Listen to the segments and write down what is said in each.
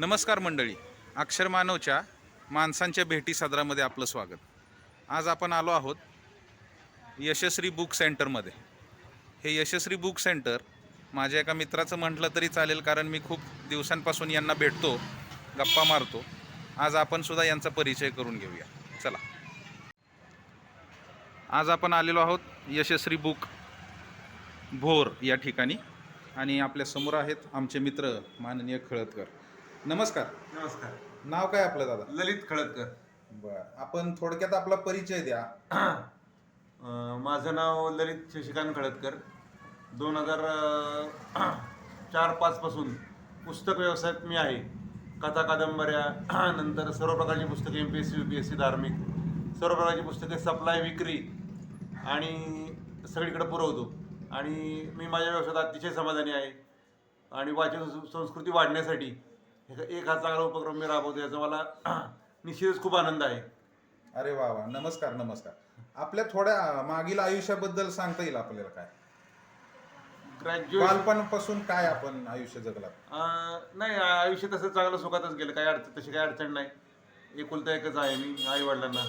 नमस्कार मंडळी. अक्षर मानवच्या माणसांच्या भेटी सदरामध्ये आपलं स्वागत. आज आपण आलो आहोत यशस्वी बुक सेंटरमध्ये. हे यशस्वी बुक सेंटर माझ्या एका मित्राचं म्हटलं तरी चालेल कारण मी खूप दिवसांपासून यांना भेटतो गप्पा मारतो. आज आपण सुद्धा यांचा परिचय करून घेऊया. चला. आज आपण आलेलो आहोत यशस्वी बुक भोर या ठिकाणी. आणि आपल्यासमोर आहेत आमचे मित्र माननीय खळदकर नमस्कार. नमस्कार. नाव काय आपलं दादा? ललित खळदकर. बर. आपण थोडक्यात आपला परिचय द्या. अं, माझं नाव ललित शशिकांत खळदकर. दोन हजार चार पाच पासून पुस्तक व्यवसायात मी आहे. कथा कादंबऱ्या नंतर सर्व प्रकारची पुस्तके M P S C U P S C धार्मिक. सर्व प्रकारची पुस्तके सप्लाय विक्री आणि सगळीकडे पुरवतो. आणि मी माझ्या व्यवसायात अतिशय समाधानी आहे. आणि वाचन संस्कृती वाढण्यासाठी एक एक हा चांगला उपक्रम मी राबवतो याचा मला निश्चितच खूप आनंद आहे. अरे वा वा नमस्कार नमस्कार. आपल्या थोड्या मागील आयुष्याबद्दल सांगता येईल आपल्याला काय? ग्रॅज्युएशन बालपणापासून काय आपण आयुष्य जगलात? नाही आयुष्य तसं चांगलं सुखातच गेलं. काही अडचण तशी काही अडचण नाही. एकुलता एकच आहे मी आई वडिलांना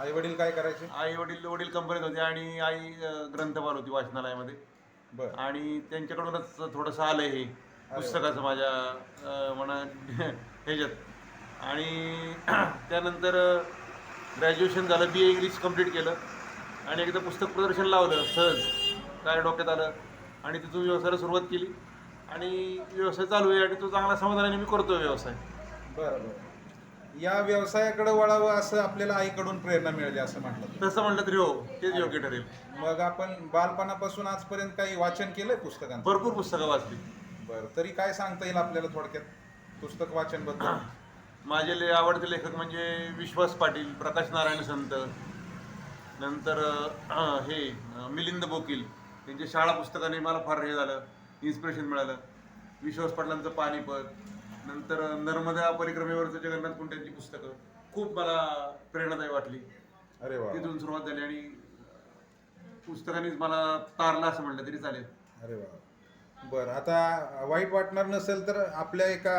आई वडील काय करायचे? आई वडील वडील कंपनीत होते आणि आई अं, ग्रंथपाल होती वाचनालयामध्ये. बर. आणि त्यांच्याकडूनच थोडंसं आलंय हे. पुस्तकाचं माझ्या म्हणा ह्याच्यात. आणि त्यानंतर ग्रॅज्युएशन झालं बी ए इंग्लिश कंप्लीट केलं. आणि एकदा पुस्तक प्रदर्शन लावलं सहज. काय डोक्यात आलं? आणि तिथून व्यवसायाला सुरुवात केली. आणि व्यवसाय चालू आहे आणि तो चांगला समाधानाने मी करतो व्यवसाय. बरं बरं या व्यवसायाकडे वळावं असं आपल्याला आईकडून प्रेरणा मिळाली असं म्हटलं तसं म्हटलं तरी हो तेच योग्य ठरेल. मग आपण बालपणापासून आजपर्यंत काही वाचन केलंय पुस्तकांचं? भरपूर पुस्तकं वाचली. बरं तरी काय सांगता येईल आपल्याला थोडक्यात पुस्तक वाचनबद्दल माझे ले आवडते लेखक म्हणजे विश्वास पाटील प्रकाश नारायण संत. नंतर अं, हे अं, मिलिंद बोकील. त्यांच्या शाळा पुस्तकाने मला फार हे झालं इन्स्पिरेशन मिळालं. विश्वास पाटलांचं पानिपत. नंतर नर्मदा परिक्रमेवरचं जगन्नाथ कुंट्यांची पुस्तकं. खूप मला प्रेरणादायी वाटली. अरे वा. तिथून सुरुवात झाली आणि पुस्तकानेच मला तारला असं म्हटलं तरी चालेल. अरे वा. बरं आता वाईट वाटणार नसेल तर आपल्या एका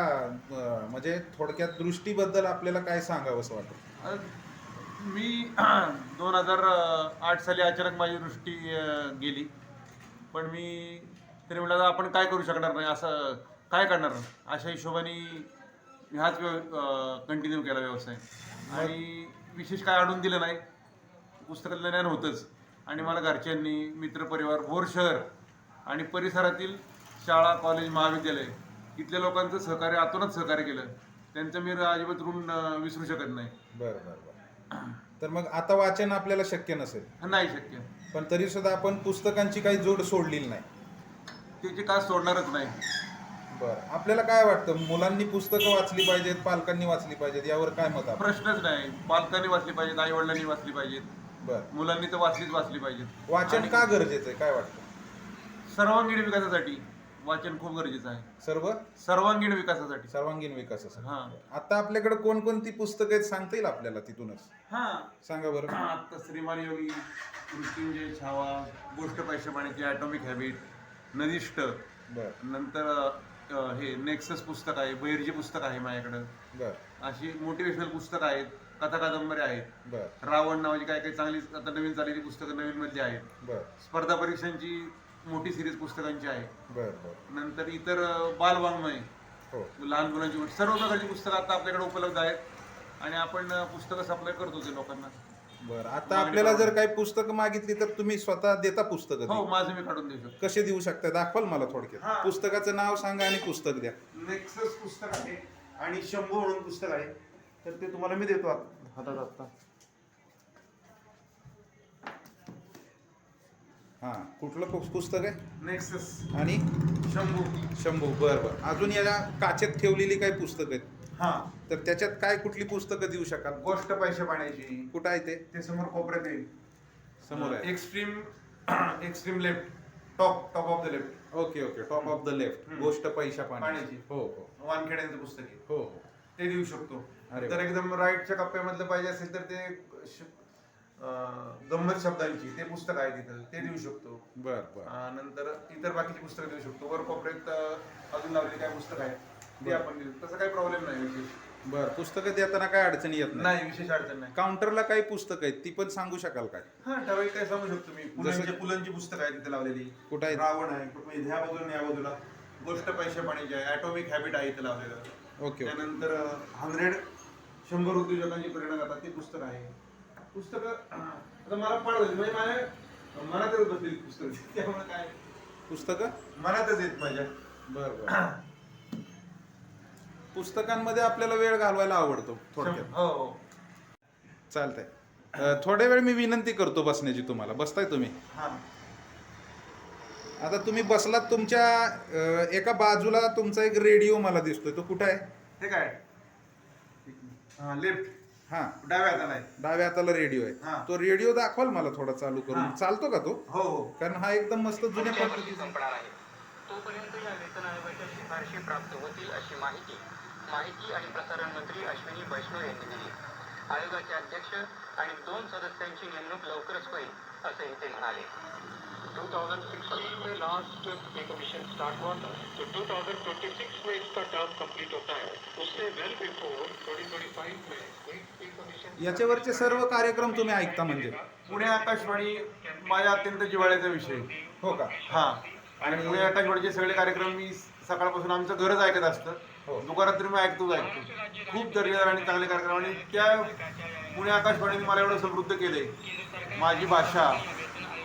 म्हणजे थोडक्यात दृष्टीबद्दल आपल्याला काय सांगावं असं वाटतं? मी दोन हजार आठ साली अचानक माझी दृष्टी अं, गेली. पण मी तरी म्हटलं आपण काय करू शकणार नाही? असं काय करणार? अशा हिशोबाने मी हाच कंटिन्यू केला व्यवसाय. आणि विशेष काय अडून दिलं नाही? पुस्तकातलं ज्ञान होतंच. आणि मला घरच्यांनी मित्रपरिवार भोर शहर आणि परिसरातील शाळा कॉलेज महाविद्यालय इथल्या लोकांचं सहकार्य आतूनच सहकार्य केलं. त्यांचं मी अजिबात ऋण अं, विसरू शकत नाही. बरं बरं बरं. तर मग आता वाचन आपल्याला शक्य नसेल. नाही शक्य. पण तरी सुद्धा आपण पुस्तकांची काही जोड सोडलेली नाही. त्याची का सोडणारच नाही. बरं. आपल्याला काय वाटतं? मुलांनी पुस्तकं वाचली पाहिजेत पालकांनी वाचली पाहिजेत यावर काय मत आहे प्रश्नच नाही. पालकांनी वाचली पाहिजेत आई वडिलांनी वाचली पाहिजेत. बरं. मुलांनी तर वाचलीच वाचली पाहिजेत. वाचन आणि का गरजेचं आहे? काय वाटतं? सर्वांगीण विकासासाठी वाचन खूप गरजेचं आहे. सर्व? सर्वांगीण विकासासाठी. सर्वांगीण विकासासाठी. हा. आता आपल्याकडे कोणकोणती पुस्तकं आहेत सांगता येईल आपल्याला तिथूनच? हा. सांगा बरं. आता श्रीमान योगी मृत्युंजय छावा गोष्ट पैसे पाण्याची ॲटॉमिक हॅबिट नदिष्ट बरं. नंतर अं, हे नेक्सस पुस्तक आहे बैरजी पुस्तक आहे माझ्याकडं. बरं. अशी मोटिवेशनल पुस्तकं आहेत कथा कादंबऱ्या आहेत. बरं. रावण नावाची काय काही चांगली आता नवीन चाललेली पुस्तकं नवीन मधली आहेत. बरं. स्पर्धा परीक्षांची मोठी सिरीज पुस्तकांची आहे. बरं बरं. नंतर इतर अं, बालवाङ्मय. हो. लहान मुलांची गोष्ट. सर्व प्रकारची पुस्तकं आता आपल्याकडे उपलब्ध आहेत. आणि आपण अं, पुस्तकं सप्लाय करतो ते लोकांना. बरं. आता आपल्याला जर काही पुस्तकं मागितली तर तुम्ही स्वतः देता पुस्तकं हो? माझं मी काढून देऊ शकतो कसे देऊ शकता? दाखवाल मला थोडक्यात. पुस्तकाचं नाव सांगा आणि पुस्तक द्या. नेक्सस पुस्तक आहे आणि शंभू म्हणून पुस्तक आहे. तर ते तुम्हाला मी देतो आत- हातात आता. हा कुठलं पु- पुस्तक आहे? नेक्सस आणि? शंभू. शंभू बरं बरं. अजून या काचेत ठेवलेली काही पुस्तकं आहेत? हा. तर त्याच्यात काय कुठली पुस्तकं देऊ शकाल? गोष्ट पैसे पाण्याची. कुठं आहे ते? ते समोर कोपऱ्यात येईल समोर आहे. Extreme extreme left top top of the left okay okay top of the left hmm. गोष्ट पैशा पाण्याची. पाण्याची. हो हो. वानखेड्यांचं पुस्तक आहे. हो हो. ते देऊ शकतो. अरे तर. एकदम राईटच्या कप्प्यामधलं पाहिजे असेल तर ते श- गंमत शब्दांची ते पुस्तक आहे तिथं ते देऊ शकतो. बर बर. अं, नंतर इतर बाकीची पुस्तकं देऊ शकतो. वर अं, अजून लावलेली काय पुस्तक आहे ते आपण देऊ तसं काही प्रॉब्लेम नाही विशेष. बरं पुस्तकं देताना काय अडचणी येत नाही? नाही विशेष अडचण नाही. काउंटरला काही पुस्तकं आहेत ती पण सांगू शकाल काय? हा ठराविक काय सांगू शकतो मी. पुलांची पुस्तकं आहेत तिथे लावलेली. कुठं आहेत? रावण आहे कुठं ह्या बाजूला आणि या बाजूला. गोष्ट पैसे पाण्याची आहे. ॲटॉमिक हॅबिट आहे इथे लावलेलं. ओके त्यानंतर हंड्रेड शंभर उद्योजकांची प्रेरणा करतात ते पुस्तक आहे. पुस्तकं आता मला पाडवली म्हणजे माझ्या मनातच बसलेली पुस्तक. त्यामुळे काय? पुस्तकं? मनातच येत माझ्या. बरं बरं. पुस्तकांमध्ये आपल्याला वेळ घालवायला आवडतो थोडक्यात. हो हो. चालतंय. अं, थोड्या वेळ मी विनंती करतो बसण्याची तुम्हाला. बसताय तुम्ही? हा. आता तुम्ही बसलात तुमच्या अं, एका बाजूला तुमचा एक रेडिओ मला दिसतोय. तो कुठं आहे? हे काय? हा लेफ्ट. हा. डाव्या हाताला आहे. डाव्या हाताला रेडिओ हा. आहे तो रेडिओ दाखवाल मला थोडा चालू करून. हा. चालतो का तो? हो हो. कारण हा एकदम मस्त जुन्या पद्धतीचा संपणार आहे. तोपर्यंत या वेतन आयोगाच्या शिफारशी प्राप्त होतील अशी माहिती माहिती आणि प्रसारण मंत्री अश्विनी वैष्णव यांनी दिली. आयोगाचे अध्यक्ष आणि दोन सदस्यांची नेमणूक लवकरच होईल असंही ते म्हणाले. 2016 में लास्ट पे कमीशन स्टार्ट हुआ था तो 2026 में इसका टर्म कंप्लीट होता है। उससे वेल बिफोर 2025 में एक पे कमीशन याच्यावरचे सर्व कार्यक्रम तुम्ही ऐकता म्हणजे? पुणे आकाशवाणी माझ्या अत्यंत जिव्हाळ्याचा विषय. हो का? हा. आणि पुणे आकाशवाणीचे सगळे कार्यक्रम मी सकाळपासून आमचं घरच ऐकत असतं. हो. दुकानात तरी मी ऐकतोच ऐकतो. खूप दर्जेदार आणि चांगले कार्यक्रम. आणि त्या पुणे आकाशवाणीने मला एवढं समृद्ध केलंय. माझी भाषा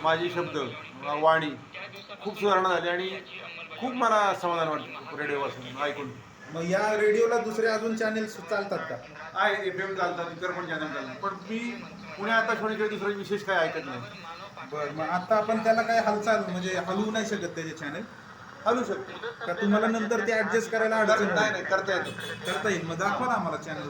माझी शब्द वाणी खूप सुधारणा झाली आणि खूप मला समाधान वाटतं रेडिओपासून ऐकून. मग या रेडिओला दुसरे अजून चॅनेल चालतात का? आहे एफ एम चालतात इतर पण चॅनल चालतात. पण मी पुणे आकाशवाणीकडे दुसरं विशेष काय ऐकत नाही. बर मग आता आपण त्याला काय हालचाल म्हणजे हलवू नाही शकत त्याचे चॅनेल हलू शकतो. का तुम्हाला नंतर ते ऍडजस्ट करायला अडचण नाही नाही नाही करता येतो. करता येईल. मग दाखवा ना आम्हाला चॅनल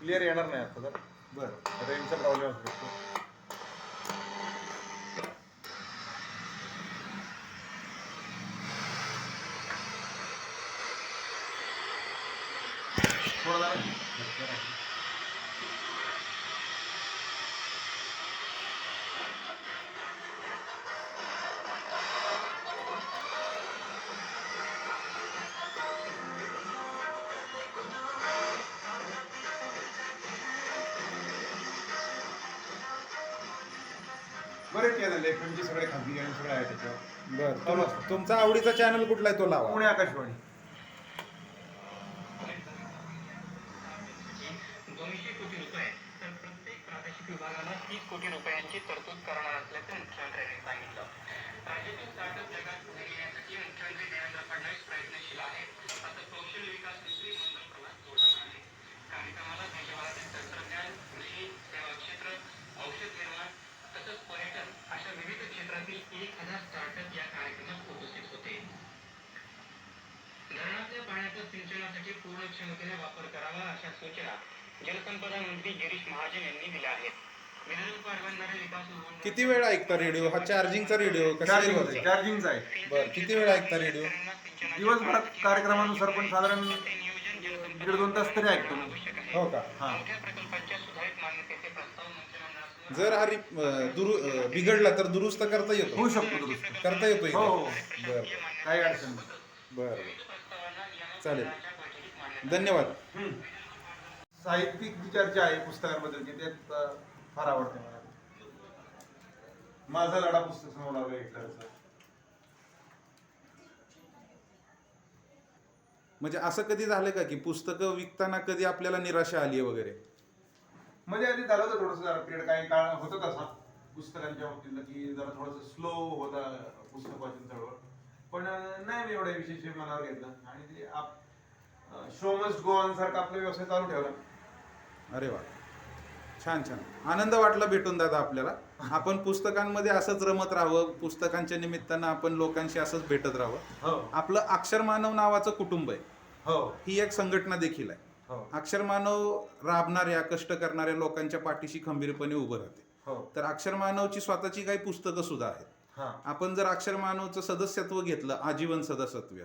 क्लिअर येणार नाही आता तर. बर. रेंजचा प्रॉब्लेम असू शकतो. थोडा बरेच चॅनल एफ एमचे सगळे खाजगी चॅनल सगळे आहे त्याच्यावर. बर तुम- तुमचा आवडीचा चॅनल कुठला आहे तो लावा. पुणे आकाशवाणी. दोनशे कोटी रुपये. तर प्रत्येक प्रादेशिक विभागाला तीस कोटी रुपयांची तरतूद करणार असल्याचं मुख्यमंत्र्यांनी सांगितलं. सिंचनासाठी पूर्ण क्षमतेने वापर करावा अशा सूचना जलसंपदा मंत्री गिरीश महाजन यांनी दिल्या आहेत. विकास किती वेळ ऐकता रेडिओ? हा चार्जिंगचा रेडिओ कसा चार्जिंग चार्जिंगचा आहे. बर किती वेळ ऐकता रेडिओ? दिवसभरात कार्यक्रमानुसार पण साधारण दीड दोन तास तरी ऐकतो मी. हो का? हा. मोठ्या प्रकल्पांच्या सुधारित मान्यतेचे प्रस्ताव मंत्रिमंडळासमोर जर हा अं, दुरु अं, बिघडला तर दुरुस्त करता येतो? होऊ शकतो दुरुस्त. करता येतो हो हो? बर काही अडचण नाही. बर. चालेल. धन्यवाद. साहित्यिक जी चर्चा आहे पुस्तकांबद्दलची अं, फार आवडते मला. माझा लढा पुस्तक समोर लावलं हिटलरचं. म्हणजे असं कधी झालं का की पुस्तकं विकताना कधी आपल्याला निराशा आली वगैरे? मध्ये आधी झालं होतं थोडंसं जरा पिरियड काही काळ होतं तसा पुस्तकांच्या बाबतीतलं की जरा थोडंसं स्लो होता पुस्तक वाचन चळवळ. पण नाही मी एवढ्या विशेष मनावर घेतलं. आणि ते आप शो मस्ट गो ऑन सारखा आपला व्यवसाय चालू ठेवला. अरे वा. छान छान. आनंद वाटला भेटून दादा आपल्याला. आपण पुस्तकांमध्ये असंच रमत राहावं पुस्तकांच्या निमित्तानं आपण लोकांशी असंच भेटत राहावं. हो. आपलं अक्षर मानव नावाचं कुटुंब आहे. हो. ही एक संघटना देखील आहे. हो. अक्षर मानव राबणाऱ्या कष्ट करणाऱ्या लोकांच्या पाठीशी खंबीरपणे उभं राहते. हो. तर अक्षर मानवची स्वतःची काही पुस्तकं सुद्धा आहेत. आपण जर अक्षर मानवचं सदस्यत्व घेतलं आजीवन सदस्यत्व.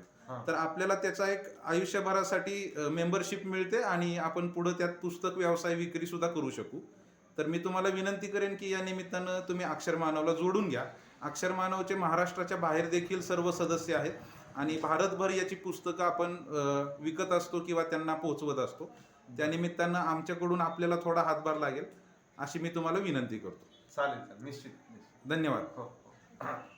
तर आपल्याला त्याचा एक आयुष्यभरासाठी मेंबरशिप मिळते आणि आपण पुढे त्यात पुस्तक व्यवसाय विक्री सुद्धा करू शकू. तर मी तुम्हाला विनंती करेन की या निमित्तानं तुम्ही अक्षर मानवला जोडून घ्या. अक्षर मानवचे महाराष्ट्राच्या बाहेर देखील सर्व सदस्य आहेत आणि भारतभर याची पुस्तकं आपण विकत असतो किंवा त्यांना पोहोचवत असतो. त्यानिमित्तानं आमच्याकडून आपल्याला थोडा हातभार लागेल अशी मी तुम्हाला विनंती करतो. चालेल निश्चित. धन्यवाद. हो. Uh-huh.